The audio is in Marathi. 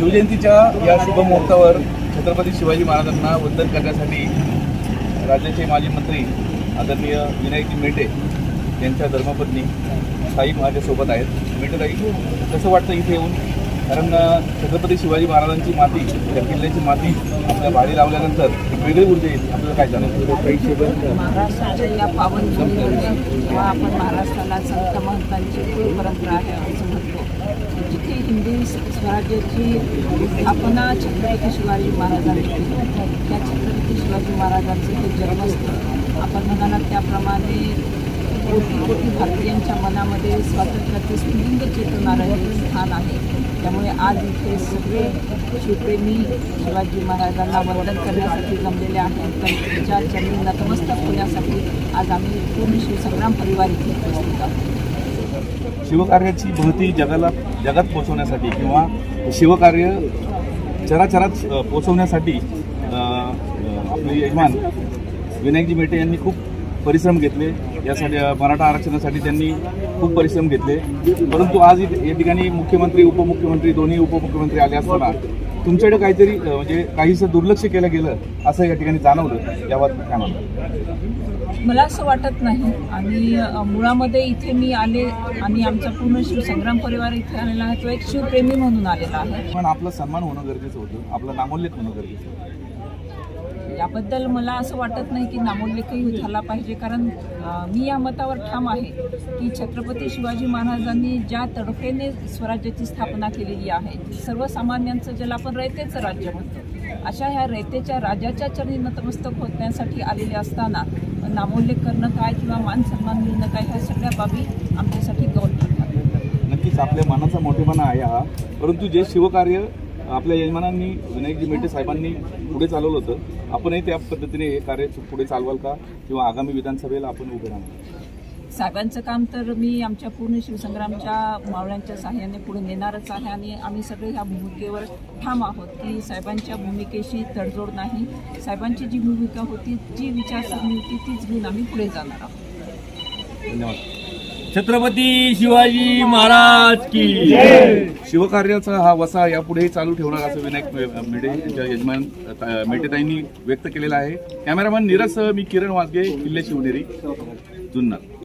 शिवजयंतीच्या या शुभमुहूर्तावर छत्रपती शिवाजी महाराजांना वंदन करण्यासाठी राज्याचे माजी मंत्री आदरणीय विनायकजी मेटे यांच्या धर्मपत्नी साई माझ्यासोबत आहेत. मेटेताई कसं वाटतं इथे येऊन? कारण छत्रपती शिवाजी महाराजांची माती त्या किल्ल्याची माती आपल्या भाडी लावल्यानंतर वेगळी ऊर्जा येते. आपल्याला काय जाणवतं? महाराष्ट्राच्या या पावन जेव्हा आपण महाराष्ट्राला संत महंतांची परंपरा आहे असं म्हणतो. हिंदी स्वराज्याची स्थापना छत्रपती शिवाजी महाराजांची त्या छत्रपती शिवाजी महाराजांचं ते जन्मस्थळ आपण म्हणालात त्याप्रमाणे कोटी कोटी भारतीयांच्या मनामध्ये स्वातंत्र्याचे स्फुलिंग चेतवणारं हे स्थान आहे. त्यामुळे आज इथे सगळे शिवप्रेमी शिवाजी महाराजांना वंदन करण्यासाठी जमलेले आहेत. त्यांच्या चरणी नतमस्तक होण्यासाठी आज आम्ही पूर्ण शिवसंग्राम परिवार इथे उपस्थित आहोत. शिवकार्याची महती जगाला जगात पोचवण्यासाठी किंवा शिवकार्य चराचरात पोचवण्यासाठी आपले यजमान विनायकजी मेटे यांनी खूप परिश्रम घेतले. यासाठी मराठा आरक्षणासाठी त्यांनी खूप परिश्रम घेतले. परंतु आज या ठिकाणी मुख्यमंत्री उपमुख्यमंत्री दोन्ही उपमुख्यमंत्री आले असताना तुमच्याकडे काहीतरी म्हणजे काहीसं दुर्लक्ष केलं गेलं असं या ठिकाणी जाणवलं. याबाबत काय म्हणतात? मला असं वाटत नाही. आणि मुळामध्ये इथे मी आले आणि आमचा पूर्ण शिवसंग्राम परिवार इथे आलेला आहे. तो एक शिवप्रेमी म्हणून आलेला आहे. पण आपला सन्मान होणं गरजेचं होतं. आपलं नामोल्लेख होणं गरजेचं होतं. याबद्दल मला असं वाटत नाही की नामोल्लेखही झाला पाहिजे. कारण मी या मतावर ठाम आहे की छत्रपती शिवाजी महाराजांनी ज्या तडफेने स्वराज्याची स्थापना केलेली आहे सर्वसामान्यांचं ज्याला आपण रयतेचं राज्य म्हणतो अशा ह्या रयतेच्या राजाच्या चरणी नतमस्तक होण्यासाठी आलेले असताना नामोल्लेख करणं काय किंवा मान सन्मान मिळणं काय ह्या सगळ्या बाबी आमच्यासाठी गौरव ठरतात. नक्कीच आपल्या मनाचा मोठेपणा आहे हा. परंतु जे शिवकार्य आपल्या यजमानांनी विनायकजी मेटे साहेबांनी पुढे चालवलं होतं. आपणही त्या पद्धतीने हे कार्य पुढे चालवाल का? किंवा आगामी विधानसभेला आपण उभे राहणार साहेबांचं काम तर मी आमच्या पूर्ण शिवसंग्रामच्या मावळ्यांच्या सहाय्याने पुढे नेणारच आहे आणि आम्ही सगळे ह्या भूमिकेवर ठाम आहोत की साहेबांच्या भूमिकेशी तडजोड नाही. साहेबांची जी भूमिका होती जी विचारसरणी होती तीच घेऊन आम्ही पुढे जाणार आहोत. धन्यवाद. छत्रपती शिवाजी महाराज की शिवकार्याचा हा वसा यापुढेही चालू ठेवणार असं विनायक मेटे यांच्या यजमान मेटेताईंनी व्यक्त केलेला आहे. कॅमेरामॅन नीरज मी किरण वाजगे किल्ले शिवनेरी जुन्नर.